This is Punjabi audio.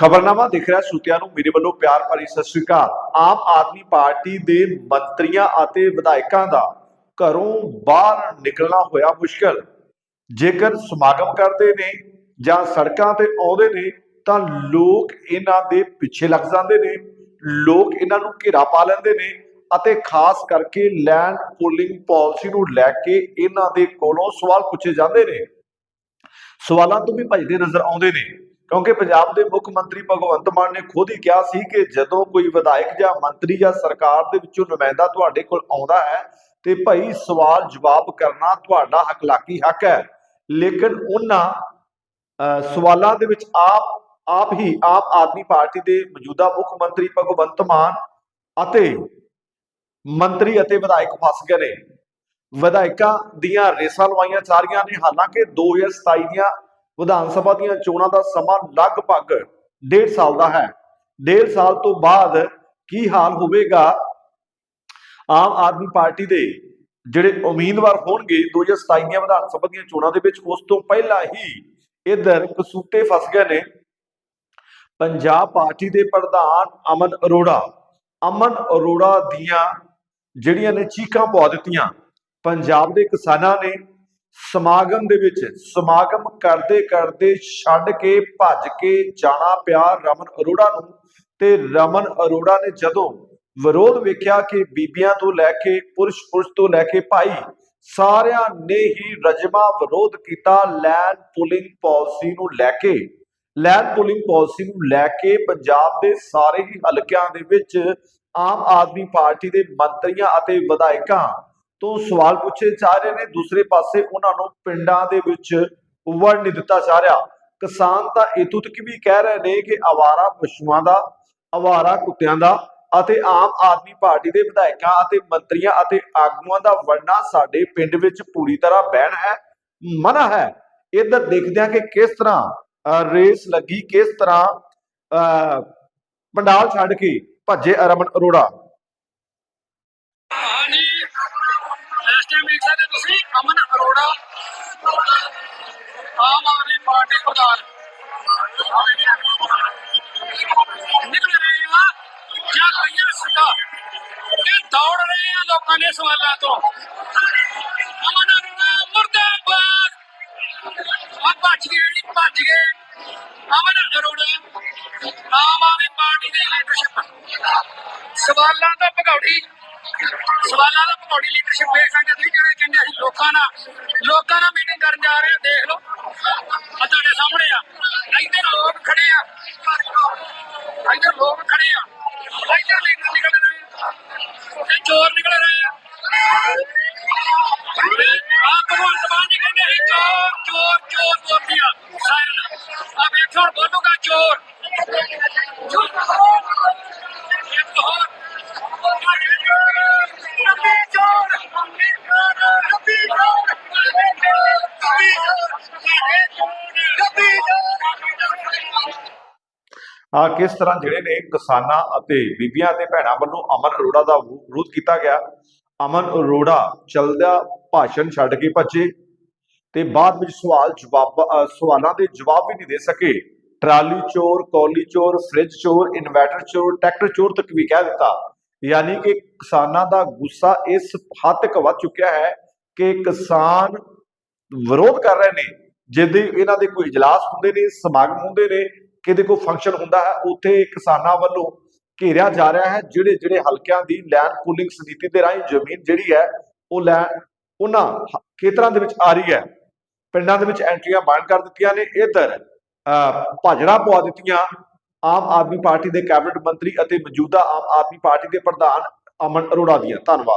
ਖਬਰਨਾਮਾ ਦਿਖ ਰਿਹਾ ਸੁਤਿਆਂ ਨੂੰ ਮੇਰੇ ਵੱਲੋਂ ਪਿਆਰ ਭਰੀ ਸਤਿ ਸ੍ਰੀ ਅਕਾਲ। ਆਮ ਆਦਮੀ ਪਾਰਟੀ ਦੇ ਮੰਤਰੀਆਂ ਅਤੇ ਵਿਧਾਇਕਾਂ ਦਾ ਘਰੋਂ ਬਾਹਰ ਨਿਕਲਣਾ ਹੋਇਆ ਮੁਸ਼ਕਲ। ਜੇਕਰ ਸਮਾਗਮ ਕਰਦੇ ਨੇ ਜਾਂ ਸੜਕਾਂ ਤੇ ਆਉਂਦੇ ਨੇ, ਤਾਂ ਲੋਕ ਇਹਨਾਂ ਦੇ ਪਿੱਛੇ ਲੱਗ ਜਾਂਦੇ ਨੇ। ਲੋਕ ਇਹਨਾਂ ਨੂੰ ਘੇਰਾ ਪਾ ਲੈਂਦੇ ਨੇ ਅਤੇ ਖਾਸ ਕਰਕੇ ਲੈਂਡ ਪੂਲਿੰਗ ਪਾਲਿਸੀ ਨੂੰ ਲੈ ਕੇ ਇਹਨਾਂ ਦੇ ਕੋਲੋਂ ਸਵਾਲ ਪੁੱਛੇ ਜਾਂਦੇ ਨੇ। ਸਵਾਲਾਂ ਤੋਂ ਵੀ ਭੱਜਦੇ ਨਜ਼ਰ ਆਉਂਦੇ ਨੇ। ਕਿਉਂਕਿ ਪੰਜਾਬ ਦੇ ਮੁੱਖ ਮੰਤਰੀ ਭਗਵੰਤ ਮਾਨ ਨੇ ਖੁਦ ਹੀ ਕਿਹਾ ਸੀ ਕਿ ਜਦੋਂ ਕੋਈ ਵਿਧਾਇਕ ਜਾਂ ਮੰਤਰੀ ਜਾਂ ਸਰਕਾਰ ਦੇ ਵਿੱਚੋਂ ਨੁਮਾਇੰਦਾ ਤੁਹਾਡੇ ਕੋਲ ਆਉਂਦਾ ਹੈ ਤੇ ਭਾਈ ਸਵਾਲ ਜਵਾਬ ਕਰਨਾ ਤੁਹਾਡਾ ਹਕਲਾਕੀ ਹੱਕ ਹੈ। ਲੇਕਿਨ ਉਹਨਾਂ ਅਹ, ਸਵਾਲਾਂ ਦੇ ਵਿੱਚ ਆਪ ਆਪ ਹੀ ਆਪ ਆਦਮੀ ਪਾਰਟੀ ਦੇ ਮੌਜੂਦਾ ਮੁੱਖ ਮੰਤਰੀ ਭਗਵੰਤ ਮਾਨ ਅਤੇ ਮੰਤਰੀ ਅਤੇ ਵਿਧਾਇਕ ਫਸ ਗਏ ਨੇ। ਵਿਧਾਇਕਾਂ ਦੀਆਂ ਰੇਸਾਂ ਲਵਾਈਆਂ ਜਾ ਰਹੀਆਂ ਨੇ। ਹਾਲਾਂਕਿ 2027 ਦੀਆਂ ਵਿਧਾਨ ਸਭਾ ਦੀਆਂ ਚੋਣਾਂ ਦਾ ਸਮਾਂ ਲਗਭਗ 1.5 ਸਾਲ ਦਾ ਹੈ। 1.5 ਸਾਲ ਤੋਂ ਬਾਅਦ ਕੀ ਹਾਲ ਹੋਵੇਗਾ? ਆਮ ਆਦਮੀ ਪਾਰਟੀ ਦੇ ਜਿਹੜੇ ਉਮੀਦਵਾਰ ਹੋਣਗੇ 2027 ਦੀਆਂ ਵਿਧਾਨ ਸਭਾ ਦੀਆਂ ਚੋਣਾਂ ਦੇ ਵਿੱਚ, ਉਸ ਤੋਂ ਪਹਿਲਾਂ ਹੀ ਇਧਰ ਕਸੂਟੇ ਫਸ ਗਏ ਨੇ। ਪੰਜਾਬ ਪਾਰਟੀ ਦੇ ਪ੍ਰਧਾਨ ਅਮਨ ਅਰੋੜਾ ਅਮਨ ਅਰੋੜਾ ਦੀਆਂ ਜਿਹੜੀਆਂ ਨੇ ਚੀਕਾਂ ਪਵਾ ਦਿੱਤੀਆਂ, ਪੰਜਾਬ ਦੇ ਕਿਸਾਨਾਂ ਨੇ ਸਮਾਗਮ ਦੇ ਵਿੱਚ, ਸਮਾਗਮ ਕਰਦੇ ਕਰਦੇ ਛੱਡ ਕੇ, ਭੱਜ ਕੇ ਜਾਣਾ ਪਿਆ ਰਮਨ ਅਰੋੜਾ ਨੂੰ ਤੇ ਰਮਨ ਅਰੋੜਾ ਨੇ ਜਦੋਂ ਵਿਰੋਧ ਵੇਖਿਆ ਕਿ ਬੀਬੀਆਂ ਤੋਂ ਲੈ ਕੇ, ਪੁਰਸ਼ ਪੁਰਸ਼ ਤੋਂ ਲੈ ਕੇ ਭਾਈ ਸਾਰਿਆਂ ਨੇ ਹੀ ਰਜਮਾ ਵਿਰੋਧ ਕੀਤਾ ਲੈਂਡ ਪੁਲਿੰਗ ਪਾਲਿਸੀ ਨੂੰ ਲੈ ਕੇ ਲੈਂਡ ਪੁਲਿੰਗ ਪਾਲਿਸੀ ਨੂੰ ਲੈ ਕੇ ਪੰਜਾਬ ਦੇ ਸਾਰੇ ਹੀ ਹਲਕਿਆਂ ਦੇ ਵਿੱਚ ਆਮ ਆਦਮੀ ਪਾਰਟੀ ਦੇ ਮੰਤਰੀਆਂ ਅਤੇ ਵਿਧਾਇਕਾਂ ਤੋਂ ਸਵਾਲ ਪੁੱਛੇ ਜਾ ਰਹੇ ਨੇ। ਦੂਸਰੇ ਪਾਸੇ ਉਹਨਾਂ ਨੂੰ ਪਿੰਡਾਂ ਦੇ ਵਿੱਚ ਵੜ ਨਹੀਂ ਦਿੱਤਾ ਜਾ ਰਿਹਾ। ਕਿਸਾਨ ਤਾਂ ਇਤੋਂ ਤੱਕ ਵੀ ਕਹਿ ਰਹੇ ਨੇ ਕਿ ਆਵਾਰਾ ਪਸ਼ੂਆਂ ਦਾ ਆਵਾਰਾ ਕੁੱਤਿਆਂ ਦਾ ਅਤੇ ਆਮ ਆਦਮੀ ਪਾਰਟੀ ਦੇ ਵਿਧਾਇਕਾਂ ਅਤੇ ਮੰਤਰੀਆਂ ਅਤੇ ਆਗੂਆਂ ਦਾ ਵੜਨਾ ਸਾਡੇ ਪਿੰਡ ਵਿੱਚ ਪੂਰੀ ਤਰ੍ਹਾਂ ਬੈਨ ਹੈ ਮਨਾ ਹੈ। ਇੱਧਰ ਦੇਖਦੇ ਹਾਂ ਕਿ ਕਿਸ ਤਰ੍ਹਾਂ ਰੇਸ ਲੱਗੀ ਕਿਸ ਤਰ੍ਹਾਂ ਅਹ, ਪੰਡਾਲ ਛੱਡ ਕੇ ਭੱਜੇ ਰਮਨ ਅਰੋੜਾ। ਆਮ ਆਦਮੀ ਪਾਰਟੀ ਪ੍ਰਧਾਨ। ਨਿਕਲ ਰਹੇ ਆ ਜਾਂ ਪਈਆਂ ਸਿੱਧਾ। ਇਹ ਦੌੜ ਰਹੇ ਆ ਲੋਕਾਂ ਦੇ ਸਵਾਲਾਂ ਤੋਂ। ਅਮਨ ਅਰੋੜਾ, ਮੁਰਦਾਬਾਦ। ਆ ਭੱਜ ਗਏ ਜੀ, ਭੱਜ ਗਏ। ਅਮਨ ਅਰੋੜਾ, ਆਮ ਆਦਮੀ ਪਾਰਟੀ ਦੀ ਲੀਡਰਸ਼ਿਪ ਸਵਾਲਾਂ ਤੋਂ ਭਗੌੜੀ। ਸਵਾਲਾਂ ਦਾ ਤੁਹਾਡੀ ਲੀਡਰਸ਼ਿਪ ਵੇਖ ਸਕਦੇ ਤੁਸੀਂ ਜਿਹੜੇ ਕਹਿੰਦੇ ਅਸੀਂ ਲੋਕਾਂ ਨਾਲ ਲੋਕਾਂ ਨਾਲ ਮੀਟਿੰਗ ਕਰਨ ਜਾ ਰਹੇ ਆ ਦੇਖ ਲਓ। ਆ ਤੁਹਾਡੇ ਸਾਹਮਣੇ ਆ। ਇੱਧਰ ਲੋਕ ਖੜੇ ਆ। ਇੱਧਰ ਲੋਕ ਖੜੇ ਆ। ਆ ਕਿਸ ਤਰ੍ਹਾਂ ਜਿਹੜੇ ਨੇ ਕਿਸਾਨਾਂ ਅਤੇ ਬੀਬੀਆਂ ਤੇ ਭੈਣਾਂ ਵੱਲੋਂ ਅਮਨ ਅਰੋੜਾ ਦਾ ਵਿਰੋਧ ਕੀਤਾ ਗਿਆ। ਅਮਨ ਅਰੋੜਾ ਚਲਦਾ ਭਾਸ਼ਣ ਛੱਡ ਕੇ ਭੱਜੇ ਤੇ ਬਾਅਦ ਵਿੱਚ ਸਵਾਲ ਜਵਾਬ ਸਵਾਲਾਂ ਦੇ ਜਵਾਬ ਵੀ ਨਹੀਂ ਦੇ ਸਕੇ। ਟਰਾਲੀ ਚੋਰ, ਕੌਲੀ ਚੋਰ, ਫ੍ਰਿਜ ਚੋਰ, ਇਨਵਰਟਰ ਚੋਰ, ਟਰੈਕਟਰ ਚੋਰ ਤੱਕ ਵੀ ਕਹਿ ਦਿੱਤਾ। ਯਾਨੀ ਕਿ ਕਿਸਾਨਾਂ ਦਾ ਗੁੱਸਾ ਇਸ ਹੱਦ ਤੱਕ ਵੱਧ ਚੁੱਕਿਆ ਹੈ ਕਿ ਕਿਸਾਨ ਵਿਰੋਧ ਕਰ ਰਹੇ ਨੇ, ਜਿਹਦੇ, ਇਹਨਾਂ ਦੇ ਕੋਈ ਇਜਲਾਸ ਹੁੰਦੇ ਨੇ, ਸਮਾਗਮ ਹੁੰਦੇ ਨੇ ਕਿਤੇ ਕੋਈ ਫੰਕਸ਼ਨ ਹੁੰਦਾ ਹੈ, ਉੱਥੇ ਕਿਸਾਨਾਂ ਵੱਲੋਂ ਘੇਰਿਆ ਜਾ ਰਿਹਾ ਹੈ, ਜਿਹੜੇ ਜਿਹੜੇ ਹਲਕਿਆਂ ਦੀ ਲੈਂਡ ਪੂਲਿੰਗ ਸਥਿਤੀ ਦੇ ਰਾਹੀਂ ਜ਼ਮੀਨ ਜਿਹੜੀ ਹੈ, ਉਹ ਲੈ, ਉਹਨਾਂ ਖੇਤਰਾਂ ਦੇ ਵਿੱਚ ਆ ਰਹੀ ਹੈ। ਪਿੰਡਾਂ ਦੇ ਵਿੱਚ ਐਂਟਰੀਆਂ ਬੰਦ ਕਰ ਦਿੱਤੀਆਂ ਨੇ। ਇਧਰ ਭਾਜੜਾ ਪਵਾ ਦਿੱਤੀਆਂ। ਆਮ ਆਦਮੀ ਪਾਰਟੀ ਦੇ ਕੈਬਨਿਟ ਮੰਤਰੀ ਅਤੇ ਮੌਜੂਦਾ ਆਮ ਆਦਮੀ ਪਾਰਟੀ ਦੇ ਪ੍ਰਧਾਨ ਅਮਨ ਅਰੋੜਾ ਦੀਆਂ। ਧੰਨਵਾਦ।